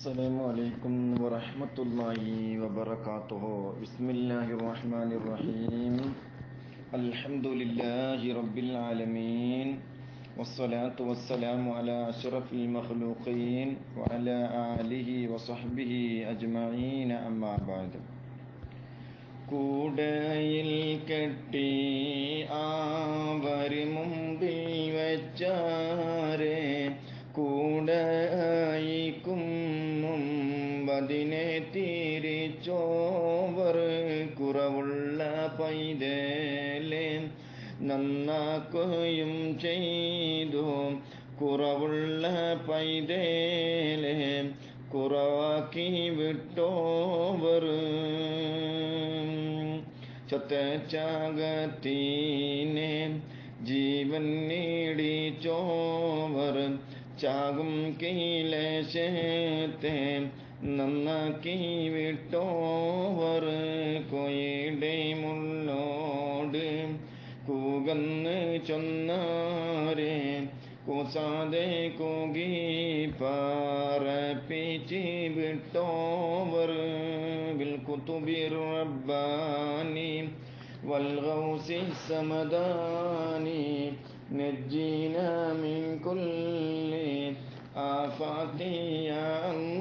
السلام عليكم ورحمة الله وبركاته بسم الله الرحمن الرحيم الحمد لله رب العالمين والصلاة والسلام على أشرف المخلوقين وعلى آله وصحبه أجمعين أما بعد കൂടയിൽ കെട്ടി ആവര് മുമ്പിൽ വെച്ചാരെ കൂടയിക്കും മുമ്പതിനെ തിരിച്ചോവർ കുറവുള്ള പൈതലെ നന്നാക്കുകയും ചെയ്തു. കുറവുള്ള പൈതലെ കുറവാക്കി വിട്ടോവർ. ചത്തച്ചാകത്തീനെ ജീവൻ നേടിച്ചോവർ ചാകും കീലേശത്തെ നന്നാക്കി വിട്ടോവർ കൊയുടെ മുള്ളോട് കൂകന്ന് ചൊന്നാരെ കൂസാതെ കൂകി പാറപ്പിച്ച് വിട്ടോവർ بالكتب الرباني والغوث السمداني نجينا من كل آفات يا الله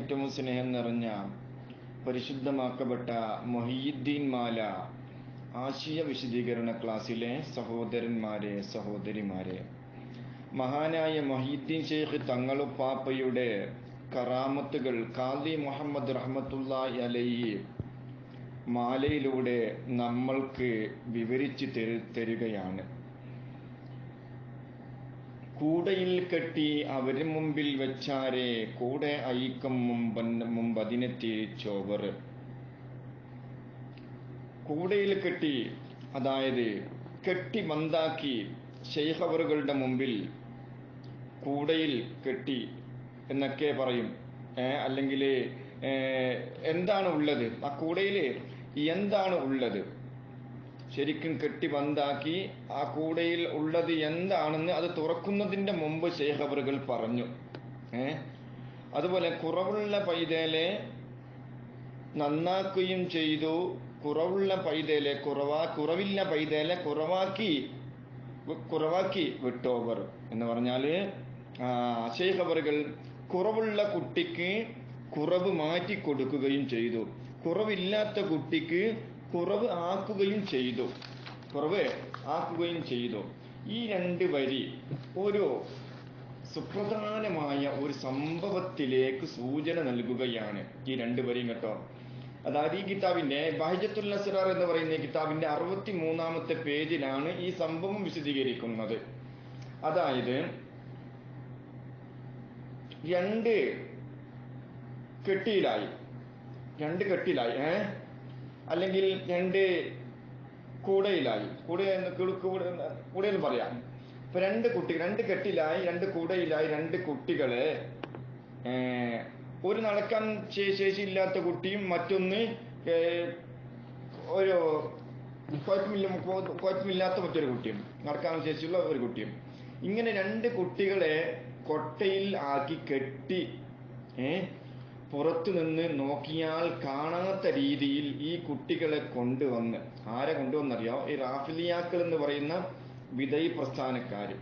ഏറ്റവും സ്നേഹം നിറഞ്ഞ പരിശുദ്ധമാക്കപ്പെട്ട മൊഹീദ്ദീൻ മാല ആശയ വിശദീകരണ ക്ലാസ്സിലെ സഹോദരന്മാരെ സഹോദരിമാരെ. മഹാനായ മൊഹീദ്ദീൻ ഷെയ്ഖ് തങ്ങളുപ്പാപ്പയുടെ കറാമത്തുകൾ കാദി മുഹമ്മദ് റഹ്മത്തുള്ള അലൈഹി മാലയിലൂടെ നമ്മൾക്ക് വിവരിച്ചു തരികയാണ്. കൂടയിൽ കെട്ടി അവർ മുമ്പിൽ വെച്ചാരെ കൂടെ അയിക്കം മുമ്പ് മുമ്പതിനെ തിരിച്ചോവർ കൂടയിൽ കെട്ടി അതായത് കെട്ടി മന്താക്കി ഷെയ്ഖവറുകളുടെ മുമ്പിൽ കൂടയിൽ കെട്ടി എന്നൊക്കെ പറയും. അല്ലെങ്കിൽ എന്താണ് ഉള്ളത്? ആ കൂടയിൽ എന്താണ് ഉള്ളത്? ശരിക്കും കെട്ടി ബന്ധാക്കി ആ കൂടയിൽ ഉള്ളത് എന്താണെന്ന് അത് തുറക്കുന്നതിന്റെ മുമ്പ് ശേഖവറുകൾ പറഞ്ഞു. ഏ? അതുപോലെ കുറവുള്ള പൈതേലെ നന്നാക്കുകയും ചെയ്തു. കുറവുള്ള പൈതേലെ കുറവാ കുറവില്ല പൈതേലെ കുറവാക്കി കുറവാക്കി വിട്ടോവർ എന്ന് പറഞ്ഞാൽ ശേഖവറുകൾ കുറവുള്ള കുട്ടിക്ക് കുറവ് മാറ്റി കൊടുക്കുകയും ചെയ്തു. കുറവില്ലാത്ത കുട്ടിക്ക് കുറവ് ആക്കുകയും ചെയ്തു. കുറവ് ആക്കുകയും ചെയ്തു. ഈ രണ്ട് വരി ഒരു സുപ്രധാനമായ ഒരു സംഭവത്തിലേക്ക് സൂചന നൽകുകയാണ്. ഈ രണ്ട് വരിയും കേട്ടോ. അതായത് ഈ കിതാബിന്റെ ബഹജത്തുൽ നസറാർ എന്ന് പറയുന്ന കിതാബിന്റെ അറുപത്തി മൂന്നാമത്തെ പേജിലാണ് ഈ സംഭവം വിശദീകരിക്കുന്നത്. അതായത് രണ്ട് കെട്ടിയിലായി. രണ്ട് കെട്ടിലായി ഏ? അല്ലെങ്കിൽ രണ്ട് കൂടയിലായി. കൂടെ കൂടയിൽ പറയാം. ഇപ്പൊ രണ്ട് കുട്ടി രണ്ട് കെട്ടിലായി രണ്ട് കൂടയിലായി രണ്ട് കുട്ടികളെ. ഒരു നടക്കാൻ ശേഷി ഇല്ലാത്ത കുട്ടിയും മറ്റൊന്ന് ഒരു കുഴപ്പമില്ല കുഴപ്പമില്ലാത്ത മറ്റൊരു കുട്ടിയും നടക്കാൻ ശേഷിയുള്ള ഒരു കുട്ടിയും. ഇങ്ങനെ രണ്ട് കുട്ടികളെ കൊട്ടയിൽ ആക്കി കെട്ടി ഏ പുറത്തു നിന്ന് നോക്കിയാൽ കാണാത്ത രീതിയിൽ ഈ കുട്ടികളെ കൊണ്ടുവന്ന് ആരെ കൊണ്ടുവന്നറിയോ? ഈ റാഫിലിയാക്കൾ എന്ന് പറയുന്ന വിധേയ പ്രസ്ഥാനക്കാർ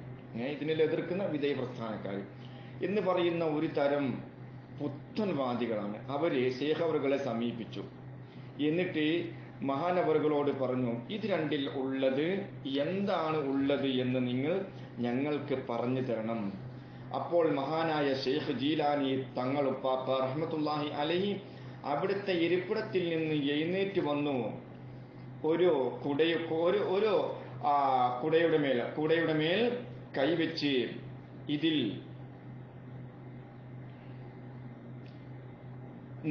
ഇതിനെ എതിർക്കുന്ന വിധേയ പ്രസ്ഥാനക്കാർ എന്ന് പറയുന്ന ഒരു തരം പുത്തൻവാദികളാണ്. അവർ ശേഖവറുകളെ സമീപിച്ചു. എന്നിട്ട് മഹാനവറുകളോട് പറഞ്ഞു ഇത് രണ്ടിൽ ഉള്ളത് എന്താണ് ഉള്ളത് എന്ന് നിങ്ങൾ ഞങ്ങൾക്ക് പറഞ്ഞു തരണം. അപ്പോൾ മഹാനായ ഷെയ്ഖ് ജീലാനി തങ്ങളുപ്പാപ്പ റഹ്മത്തുല്ലാഹി അലഹി അവിടുത്തെ ഇരിപ്പിടത്തിൽ നിന്ന് എഴുന്നേറ്റ് വന്നു. ഒരു കുടയ ഒരു ഒരു കുടയുടെ മേൽ കുടയുടെ മേൽ കൈവച്ച് ഇതിൽ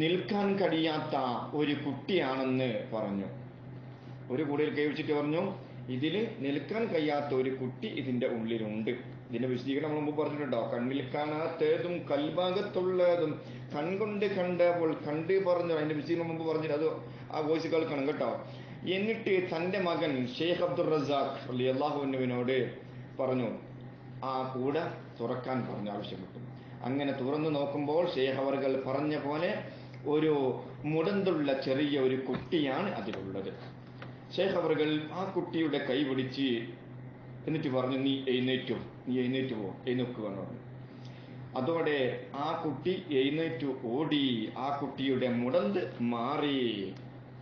നിൽക്കാൻ കഴിയാത്ത ഒരു കുട്ടിയാണെന്ന് പറഞ്ഞു. ഒരു കുടയിൽ കൈവച്ചിട്ട് പറഞ്ഞു ഇതിൽ നിൽക്കാൻ കഴിയാത്ത ഒരു കുട്ടി ഇതിന്റെ ഉള്ളിലുണ്ട്. ഇതിന്റെ വിശദീകരണം നമ്മൾ മുമ്പ് പറഞ്ഞിട്ടുണ്ടോ? കണ്ണിൽ കാണാത്തതും കൽഭാഗത്തുള്ളതും കൺകൊണ്ട് കണ്ടപ്പോൾ കണ്ട് പറഞ്ഞു. അതിന്റെ വിശദീകരണം മുമ്പ് പറഞ്ഞിട്ട് അത് ആ വോയിസ് കേൾക്കണം കേട്ടോ. എന്നിട്ട് തന്റെ മകൻ ഷെയ്ഖ് അബ്ദുൾ റസാഖ് അലി അള്ളാഹുവിനോട് പറഞ്ഞു ആ കൂട തുറക്കാൻ പറഞ്ഞു ആവശ്യപ്പെട്ടു. അങ്ങനെ തുറന്നു നോക്കുമ്പോൾ ഷെയ്ഖ് അവർകൾ പറഞ്ഞ പോലെ ഒരു മുടന്തുള്ള ചെറിയ ഒരു കുട്ടിയാണ് അതിലുള്ളത്. ഷെയ്ഖ് അവർകൾ ആ കുട്ടിയുടെ കൈ പിടിച്ച് എന്നിട്ട് പറഞ്ഞു നീ എഴുന്നേറ്റു നീ എഴുന്നേറ്റ് പോ. എഴുന്നേക്കുക എന്ന് പറഞ്ഞു. അതോടെ ആ കുട്ടി എഴുന്നേറ്റു ഓടി ആ കുട്ടിയുടെ മുടന്ത് മാറി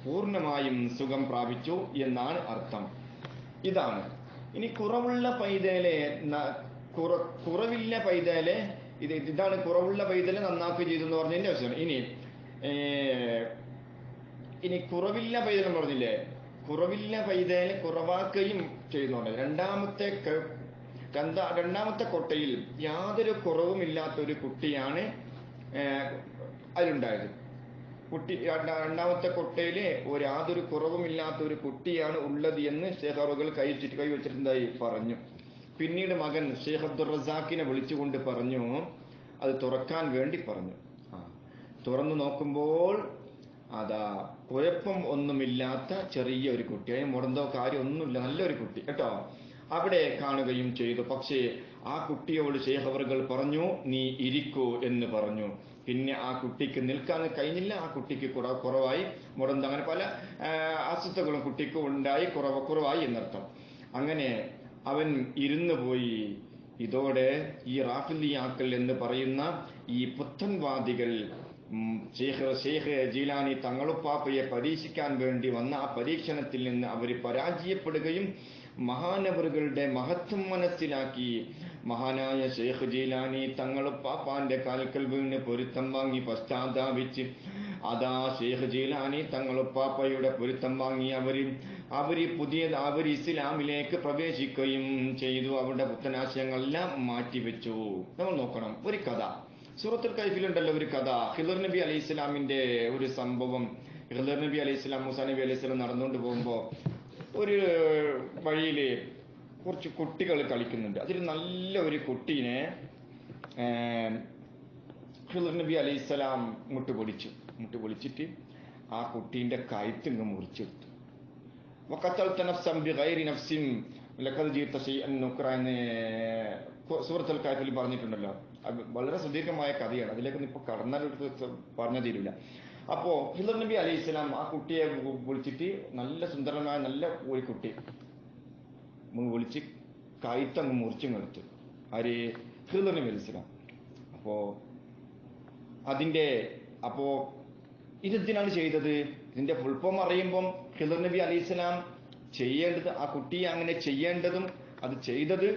പൂർണമായും സുഖം പ്രാപിച്ചു എന്നാണ് അർത്ഥം. ഇതാണ്. ഇനി കുറവുള്ള പൈതലെ കുറവില്ല പൈതലെ ഇത് ഇതാണ് കുറവുള്ള പൈതലെ നന്നാക്കുക ചെയ്തു എന്ന് പറഞ്ഞതിന്റെ ആവശ്യമാണ് ഇനി ഇനി കുറവില്ല പൈതൽ പറഞ്ഞില്ലേ? കുറവില്ല പൈതേനെ കുറവാക്കുകയും ചെയ്യുന്നുണ്ട്. രണ്ടാമത്തെ രണ്ടാമത്തെ കൊട്ടയിൽ യാതൊരു കുറവുമില്ലാത്ത ഒരു കുട്ടിയാണ് അതിലുണ്ടായത്. കുട്ടി രണ്ടാമത്തെ കൊട്ടയിൽ ഒരു യാതൊരു കുറവുമില്ലാത്ത ഒരു കുട്ടിയാണ് ഉള്ളത് എന്ന് ഷേഖ് അറുകൾ കൈവച്ചിട്ട് കൈവച്ചിട്ടുണ്ടായി പറഞ്ഞു. പിന്നീട് മകൻ ഷേഖ് അബ്ദുൾ റസാഖിനെ വിളിച്ചുകൊണ്ട് പറഞ്ഞു അത് തുറക്കാൻ വേണ്ടി പറഞ്ഞു. തുറന്നു നോക്കുമ്പോൾ അതാ കുഴപ്പം ഒന്നുമില്ലാത്ത ചെറിയ ഒരു കുട്ടി അതിന് മുടന്തോ കാര്യം ഒന്നുമില്ല നല്ലൊരു കുട്ടി കേട്ടോ? അവിടെ കാണുകയും ചെയ്തു. പക്ഷേ ആ കുട്ടിയോട് ശേഖവറുകൾ പറഞ്ഞു നീ ഇരിക്കൂ എന്ന് പറഞ്ഞു. പിന്നെ ആ കുട്ടിക്ക് നിൽക്കാൻ കഴിഞ്ഞില്ല. ആ കുട്ടിക്ക് കുറ കുറവായി. മുടന്ത് അങ്ങനെ പല അസ്വസ്ഥകളും കുട്ടിക്ക് ഉണ്ടായി. കുറവ് കുറവായി എന്നർത്ഥം. അങ്ങനെ അവൻ ഇരുന്നു പോയി. ഇതോടെ ഈ റാഫിലിയാക്കൽ എന്ന് പറയുന്ന ഈ പുത്തൻവാദികൾ ഷെയ്ഖ് ഷെയ്ഖ് ജീലാനി തങ്ങളുപ്പാപ്പയെ പരീക്ഷിക്കാൻ വേണ്ടി വന്ന ആ പരീക്ഷണത്തിൽ നിന്ന് അവർ പരാജയപ്പെടുകയും മഹാനവറുകളുടെ മഹത്വം മനസ്സിലാക്കി. മഹാനായ ഷെയ്ഖ് ജീലാനി തങ്ങളുപ്പാപ്പാന്റെ കാൽക്കൽ വീണ് പൊരുത്തം വാങ്ങി പശ്ചാത്താപിച്ച്. അതാ ഷെയ്ഖ് ജീലാനി തങ്ങളുപ്പാപ്പയുടെ പൊരുത്തം വാങ്ങി അവർ അവർ പുതിയ അവർ ഇസ്ലാമിലേക്ക് പ്രവേശിക്കുകയും ചെയ്തു. അവരുടെ പുത്തനാശയങ്ങളെല്ലാം മാറ്റിവെച്ചു. നമ്മൾ നോക്കണം. ഒരു കഥ. സൂറത്തുൽ കൈഫിലുണ്ടല്ലോ ഒരു കഥ. ഹിദർ നബി അലൈഹി ഇസ്ലാമിന്റെ ഒരു സംഭവം. ഹിദർ നബി അലൈഹി ഇസ്ലാം മൂസാ നബി അലൈഹി ഇസ്ലാം നടന്നുകൊണ്ട് പോകുമ്പോൾ ഒരു വഴിയിൽ കുറച്ച് കുട്ടികൾ കളിക്കുന്നുണ്ട്. അതിൽ നല്ല ഒരു കുട്ടീനെ ഹിദർ നബി അലൈഹി ഇസ്ലാം മുട്ട് പൊടിച്ചു മുട്ട് പൊടിച്ചിട്ട് ആ കുട്ടീന്റെ കഴുത്തിങ്ങ് മുറിച്ചെടുത്തു. വക്കത്തൽ തനഫ്സം ബിഗൈരി നഫ്സിൻ ലക്കത് ജീത്ത ഷൈഅൻ നുക്ര എന്ന് സൂറത്തുൽ കാഫിൽ പറഞ്ഞിട്ടുണ്ടല്ലോ. വളരെ സുദീർഘമായ കഥയാണ്. അതിലേക്ക് ഇപ്പൊ കടന്നാലെടുത്ത് പറഞ്ഞു തീരില്ല അപ്പോ ഹിദർ നബി അലൈഹി ഇസ്ലാം ആ കുട്ടിയെ വിളിച്ചിട്ട് നല്ല സുന്ദരമായ നല്ല ഒരു കുട്ടി. വിളിച്ച് കൈത്തങ്ങ് മുറിച്ചും എടുത്തു. ആര്? ഹിദർ നബി അലൈഹി ഇസ്ലാം അപ്പോ അതിന്റെ അപ്പോ ഇതെന്തിനാണ് ചെയ്തത്? ഇതിന്റെ ഫുൾ ഫോം അറിയുമ്പം ഹിദർ നബി അലൈഹി ഇസ്ലാം ചെയ്യേണ്ടത് ആ കുട്ടിയെ അങ്ങനെ ചെയ്യേണ്ടതും അത് ചെയ്തത്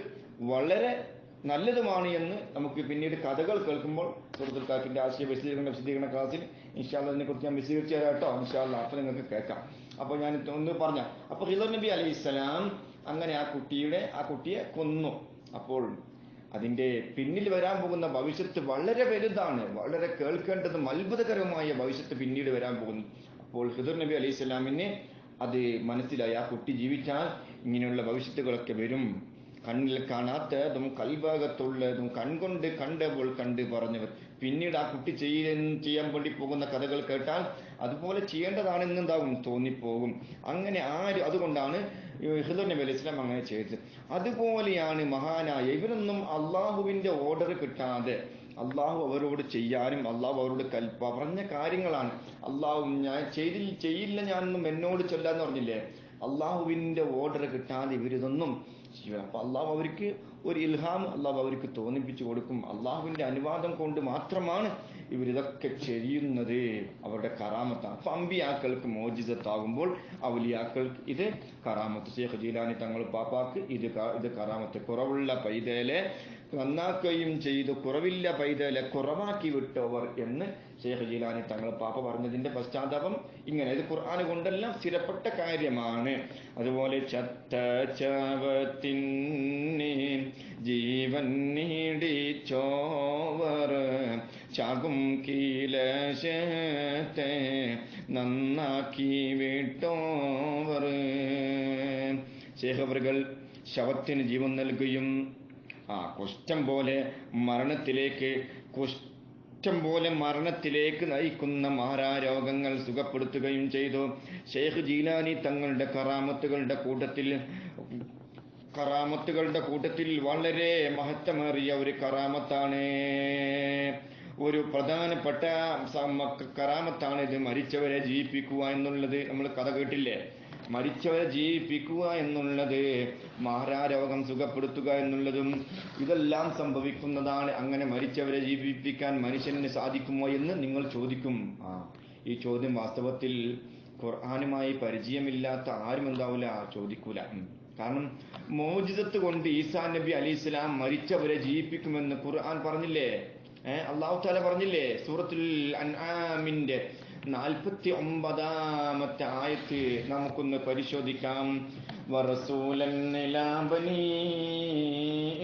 വളരെ നല്ലതുമാണ് എന്ന് നമുക്ക് പിന്നീട് കഥകൾ കേൾക്കുമ്പോൾ സുഹൃത്തുൽ കാക്കിന്റെ ആശയ വിശദീകരണ വിശദീകരണ ക്ലാസ്സിൽ ഇൻഷാല്ല അതിനെ കുറിച്ച് ഞാൻ വിശദീകരിച്ചു തരാം കേട്ടോ. ഇൻഷാല്ല അപ്പൊ നിങ്ങൾക്ക് കേൾക്കാം. അപ്പൊ ഞാൻ ഒന്ന് പറഞ്ഞ അപ്പൊ ഹിദർ നബി അലൈഹി ഇസ്ലാം അങ്ങനെ ആ കുട്ടിയുടെ ആ കുട്ടിയെ കൊന്നു. അപ്പോൾ അതിന്റെ പിന്നിൽ വരാൻ പോകുന്ന ഭവിഷ്യത്ത് വളരെ വലുതാണ്. വളരെ കേൾക്കേണ്ടതും അത്ഭുതകരമായ ഭവിഷ്യത്ത് പിന്നീട് വരാൻ പോകുന്നു. അപ്പോൾ ഹിദർ നബി അലൈഹി സ്വലാമിന് അത് മനസ്സിലായി. ആ കുട്ടി ജീവിച്ചാൽ ഇങ്ങനെയുള്ള ഭവിഷ്യത്തുകളൊക്കെ വരും. കണ്ണിൽ കാണാത്തതും കൽഭാഗത്തുള്ളതും കൺകൊണ്ട് കണ്ടപ്പോൾ കണ്ട് പറഞ്ഞവർ. പിന്നീട് ആ കുട്ടി ചെയ്യാൻ ചെയ്യാൻ വേണ്ടി പോകുന്ന കഥകൾ കേട്ടാൽ അതുപോലെ ചെയ്യേണ്ടതാണെന്നുണ്ടാവും തോന്നിപ്പോകും. അങ്ങനെ ആര് അതുകൊണ്ടാണ് ഹിദർ നബി അലൈഹി സ്വലാം അങ്ങനെ ചെയ്തത്. അതുപോലെയാണ് മഹാനായ ഇവരൊന്നും അള്ളാഹുവിന്റെ ഓർഡർ കിട്ടാതെ അള്ളാഹു അവരോട് ചെയ്യാനും അള്ളാഹു അവരോട് കൽപ്പ പറഞ്ഞ കാര്യങ്ങളാണ്. അള്ളാഹു ഞാൻ ചെയ്തി ചെയ്യില്ല ഞാനൊന്നും എന്നോട് ചൊല്ലാന്ന് പറഞ്ഞില്ലേ? അള്ളാഹുവിന്റെ ഓർഡർ കിട്ടാതെ ഇവരിതൊന്നും ചെയ്യണം അപ്പൊ അള്ളാഹു അവർക്ക് ഒരു ഇൽഹാം അള്ളാഹു അവർക്ക് തോന്നിപ്പിച്ചു കൊടുക്കും. അള്ളാഹുവിന്റെ അനുവാദം കൊണ്ട് മാത്രമാണ് ഇവരിതൊക്കെ ചെയ്യുന്നത്. അവരുടെ കറാമത്താണ്. അപ്പൊ അമ്പിയാക്കൾക്ക് മോചിതത്താകുമ്പോൾ അവലിയാക്കൾക്ക് ഇത് കറാമത്ത്. ഷേഖ് ജീലാനി തങ്ങൾ പാപ്പാക്ക് ഇത് ഇത് കറാമത്ത്. കുറവുള്ള പൈതലെ നന്നാക്കുകയും ചെയ്തു. കുറവില്ല പൈതലെ കുറവാക്കി വിട്ടവർ എന്ന് ഷേഖ് ജീലാനി തങ്ങൾ പാപ്പ പറഞ്ഞതിന്റെ പശ്ചാത്തലം ഇങ്ങനെ. ഇത് ഖുർആൻ കൊണ്ടെല്ലാം സ്ഥിരപ്പെട്ട കാര്യമാണ്. അതുപോലെ ചത്ത ചാവത്തിൻ ജീവൻ നീടിച്ചോവർ ചാകും കീലശത്തെ നന്നാക്കി വിട്ടോവർ. ശേഖവറുകൾ ശവത്തിന് ജീവൻ നൽകുകയും ആ കുഷ്ഠം പോലെ മരണത്തിലേക്ക് കുഷ്ഠം പോലെ മരണത്തിലേക്ക് നയിക്കുന്ന മാരാരോഗങ്ങൾ സുഖപ്പെടുത്തുകയും ചെയ്തു. ഷെയ്ഖ് ജീലാനി തങ്ങളുടെ കറാമത്തുകളുടെ കൂട്ടത്തിൽ കറാമത്തുകളുടെ കൂട്ടത്തിൽ വളരെ മഹത്വമേറിയ ഒരു കറാമത്താണ്. ഒരു പ്രധാനപ്പെട്ട കറാമത്താണ് ഇത് മരിച്ചവരെ ജീവിപ്പിക്കുക എന്നുള്ളത്. നമ്മൾ കഥ കേട്ടില്ലേ? മരിച്ചവരെ ജീവിപ്പിക്കുക എന്നുള്ളത് മാറാരോഗം സുഖപ്പെടുത്തുക എന്നുള്ളതും ഇതെല്ലാം സംഭവിക്കുന്നതാണ്. അങ്ങനെ മരിച്ചവരെ ജീവിപ്പിക്കാൻ മനുഷ്യന് സാധിക്കുമോ എന്ന് നിങ്ങൾ ചോദിക്കും. ആ ഈ ചോദ്യം വാസ്തവത്തിൽ ഖുർആാനുമായി പരിചയമില്ലാത്ത ആരും എന്താവില്ല ചോദിക്കൂല. കാരണം മോചിതത്ത് കൊണ്ട് ഈസാ നബി അലി ഇസ്ലാം മരിച്ചവരെ ജീവിപ്പിക്കുമെന്ന് ഖുർആൻ പറഞ്ഞില്ലേ? ഏഹ് അള്ളാഹു താല പറഞ്ഞില്ലേ? സൂറത്തുൽ അൻആമിന്റെ നാൽപ്പത്തി ഒമ്പതാമത്തെ ആയത്ത് നമുക്കൊന്ന് പരിശോധിക്കാം വറസൂലൻ ഇലാ ബനീ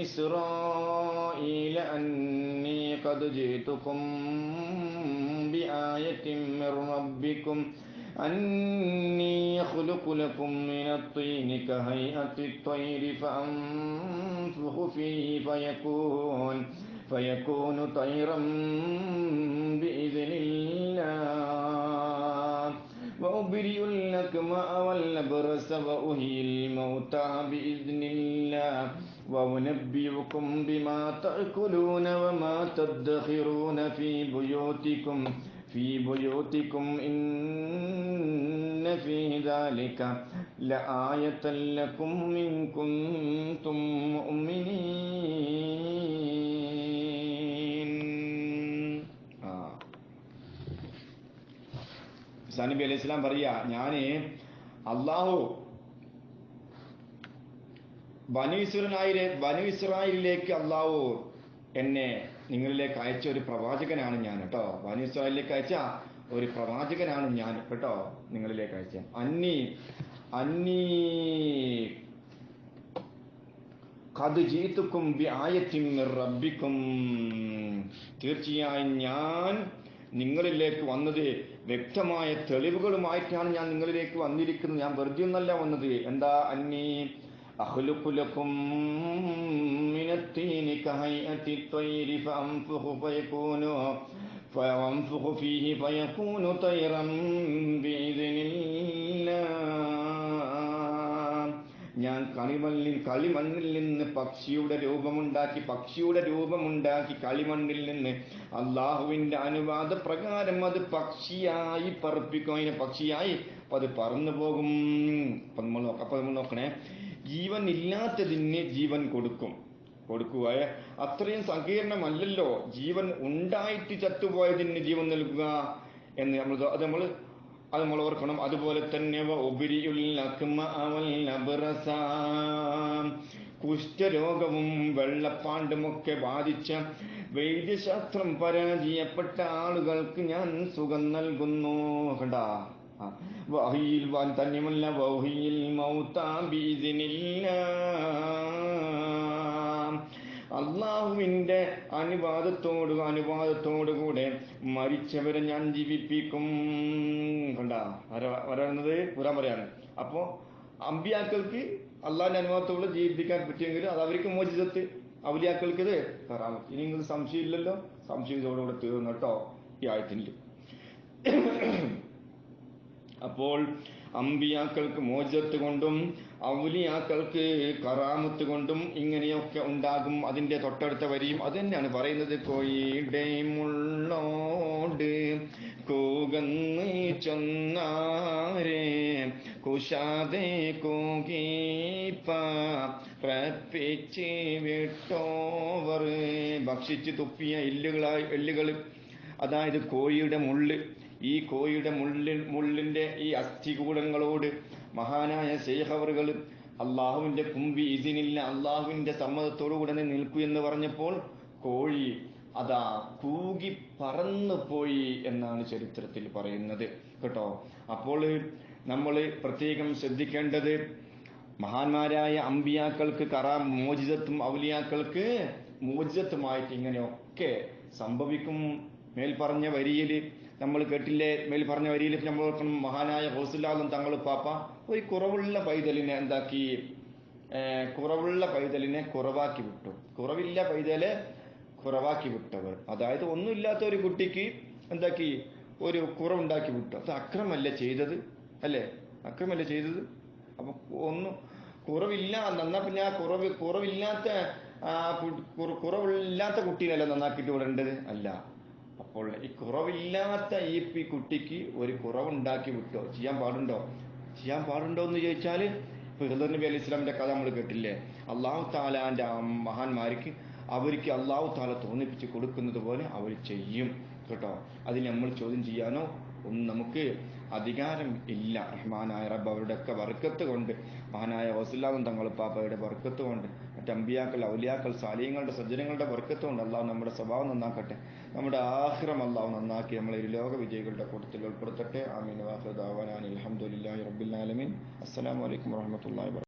ഇസ്രായീല അന്നീ ഖദ് ജീതുകും ബിആയത്തിൻ മിർ റബ്ബിക്കും أني أخلق لكم من الطين كهيئة الطير فأنفخ فيه فيكون فيكون طيرا بإذن الله وأبرئ الأكمأ والأبرص وأحيي الموتى بإذن الله وأنبئكم بما تأكلون وما تدخرون في بيوتكم في بيوتكم إن في ذلك لآية لكم إن كنتم مؤمنين ഈസാ നബി അലൈഹി സ്വലാം പറയാ ഞാൻ അള്ളാഹു ബനുസ്വരനായി ബനുസ്രായിലേക്ക് അള്ളാഹു എന്നെ നിങ്ങളിലേക്ക് അയച്ച ഒരു പ്രവാചകനാണ് ഞാൻ കേട്ടോ ബനുസ്രായിലേക്ക് അയച്ച ഒരു പ്രവാചകനാണ് ഞാൻ കേട്ടോ നിങ്ങളിലേക്ക് അയച്ച. അന്നി അന്നി കത് ജീത്തുക്കും വ്യായത്തിന് റബ്ബിക്കും. തീർച്ചയായും ഞാൻ നിങ്ങളിലേക്ക് വന്നത് വ്യക്തമായ തെളിവുകളുമായിട്ടാണ് ഞാൻ നിങ്ങളിലേക്ക് വന്നിരിക്കുന്നത് ഞാൻ വെറുതെ ഒന്നല്ല വന്നത് എന്താ അന്നീ അഹ്ലുക്കുലക്കും മിനത്തീനി കഹൈഅത്തി الطير فأنفخ فيكون فأنفخ فيه فيكون طيرا بإذن الله ഞാൻ കളിമണ്ണിൽ കളിമണ്ണിൽ നിന്ന് പക്ഷിയുടെ രൂപമുണ്ടാക്കി പക്ഷിയുടെ രൂപമുണ്ടാക്കി കളിമണ്ണിൽ നിന്ന് അള്ളാഹുവിന്റെ അനുവാദ പ്രകാരം അത് പക്ഷിയായി പറപ്പിക്കും. അതിനെ പക്ഷിയായി അപ്പം അത് പറന്നു പോകും. അപ്പം നമ്മൾ നോക്ക അപ്പം നമ്മൾ നോക്കണേ. ജീവൻ ഇല്ലാത്തതിന് ജീവൻ കൊടുക്കും. കൊടുക്കുക. അത്രയും സങ്കീർണമല്ലല്ലോ. ജീവൻ ഉണ്ടായിട്ട് ചത്തുപോയതിന് ജീവൻ നൽകുക എന്ന് നമ്മൾ അത് നമ്മൾ അത് നമ്മൾ ഓർക്കണം അതുപോലെ തന്നെ. കുഷ്ഠരോഗവും വെള്ളപ്പാണ്ടുമൊക്കെ ബാധിച്ച വൈദ്യശാസ്ത്രം പരാജയപ്പെട്ട ആളുകൾക്ക് ഞാൻ സുഖം നൽകുന്നു. കണ്ട? വഹിയിൽ വാൻ വഹിയിൽ മൗത്താ അള്ളാഹുവിന്റെ അനുവാദത്തോട് കൂടെ മരിച്ചവരെ ഞാൻ ജീവിപ്പിക്കും. കണ്ട? വരുന്നത് ഖുറാൻ പറയാണ്. അപ്പോ അമ്പിയാക്കൾക്ക് അള്ളാഹിന്റെ അനുവാദത്തോടെ ജീവിപ്പിക്കാൻ പറ്റിയെങ്കിൽ അത് അവർക്ക് മോചിതത്ത്. അവലിയാക്കൾക്ക് ഇത് കറാമത്ത് ഇനി നിങ്ങൾ സംശയമില്ലല്ലോ സംശയത്തോടുകൂടെ തീർന്നു കേട്ടോ ഈ ആയത്തിൽ അപ്പോൾ അമ്പിയാക്കൾക്ക് മോചത്ത് കൊണ്ടും ഔലിയാക്കൾക്ക് കറാമത്ത് കൊണ്ടും ഇങ്ങനെയൊക്കെ ഉണ്ടാകും. അതിന്റെ തൊട്ടടുത്ത വരിയും അത് തന്നെയാണ് പറയുന്നത്. കൊയിടമുള്ളോട് കൂകന്ന് ചൊന്നാരെ കുശാതെ കൂകീപ്പ പ്രപ്പിച്ച് വിട്ടോവർ. ഭക്ഷിച്ച് തുപ്പിയ എല്ലുകളായി എല്ലുകൾ അതായത് കോഴിയുടെ മുള്ള്. ഈ കോഴിയുടെ മുള്ളിൽ മുള്ളിന്റെ ഈ അസ്ഥികൂടങ്ങളോട് മഹാനായ ശേഖവറുകൾ അള്ളാഹുവിന്റെ കുമ്പി ഇതിനില്ല അള്ളാഹുവിന്റെ സമ്മതത്തോടുകൂടെ നിൽക്കൂ എന്ന് പറഞ്ഞപ്പോൾ കോഴി അതാ കൂകി പറന്നു പോയി എന്നാണ് ചരിത്രത്തിൽ പറയുന്നത്. കേട്ടോ? അപ്പോൾ നമ്മൾ പ്രത്യേകം ശ്രദ്ധിക്കേണ്ടത് മഹാന്മാരായ അമ്പിയാക്കൾക്ക് കറാ മോചിതത്വം ഔലിയാക്കൾക്ക് മോചിതത്വമായിട്ട് ഇങ്ങനെയൊക്കെ സംഭവിക്കും. മേൽപ്പറഞ്ഞ വരിയിൽ നമ്മൾ കേട്ടില്ലേ? മേൽപ്പറഞ്ഞ പറഞ്ഞ വരിയിൽ നമ്മൾ ഓർക്കണം മഹാനായ ഹൗസുല്ലാദും തങ്ങൾ പാപ്പ ഒരു കുറവുള്ള പൈതലിനെ എന്താക്കി? കുറവുള്ള പൈതലിനെ കുറവാക്കി വിട്ടു. കുറവില്ല പൈതലെ കുറവാക്കി വിട്ടവർ. അതായത് ഒന്നുമില്ലാത്ത ഒരു കുട്ടിക്ക് എന്താക്കി? ഒരു കുറവുണ്ടാക്കി വിട്ടു. അത് അക്രമല്ല ചെയ്തത് അല്ലേ? അക്രമല്ല ചെയ്തത്. അപ്പൊ ഒന്നും കുറവില്ല നന്നാ പിന്നെ ആ കുറവ് കുറവില്ലാത്ത ആ കുറവില്ലാത്ത കുട്ടീനല്ല നന്നാക്കിയിട്ട് വിടേണ്ടത്? അല്ല. അപ്പോൾ ഈ കുറവില്ലാത്ത ഈ കുട്ടിക്ക് ഒരു കുറവുണ്ടാക്കി വിട്ടോ? ചെയ്യാൻ പാടുണ്ടോ? ചെയ്യാൻ പാടുണ്ടോ എന്ന് ചോദിച്ചാൽ ഇപ്പൊ ഹിദർ നബി അലൈഹി ഇസ്ലാമിന്റെ കഥ നമ്മൾ കേട്ടില്ലേ? അള്ളാഹു താലാന്റെ ആ മഹാന്മാർക്ക് അവർക്ക് അള്ളാഹു താല തോന്നിപ്പിച്ച് കൊടുക്കുന്നത് പോലെ അവർ ചെയ്യും കേട്ടോ? അതിന് നമ്മൾ ചോദ്യം ചെയ്യാനോ ഒന്നും നമുക്ക് അധികാരം ഇല്ല. റഹ്മാനായ റബ്ബ് അവരുടെ ഒക്കെ വർക്കത്ത് കൊണ്ട് മഹാനായ വസുല്ലാദും തങ്ങൾ പാപ്പയുടെ വർക്കത്ത് കൊണ്ട് മറ്റ് അമ്പിയാക്കൾ ഔലിയാക്കൾ സാലിയങ്ങളുടെ സജ്ജനങ്ങളുടെ വർക്കത്തുകൊണ്ട് അള്ളാഹു നമ്മുടെ സ്വഭാവം നന്നാക്കട്ടെ. നമ്മുടെ ആഹ്റം അള്ളാഹു നന്നാക്കി നമ്മളെ ഇരുലോക വിജയികളുടെ കൂട്ടത്തിൽ ഉൾപ്പെടുത്തട്ടെ. ആമീൻ. വാഹുദാവാൻ അലഹമുല്ലാ റബ്ബിൽ ആലമീൻ. അസ്സലാമു അലൈക്കും വറഹമത്തല്ലാ വാ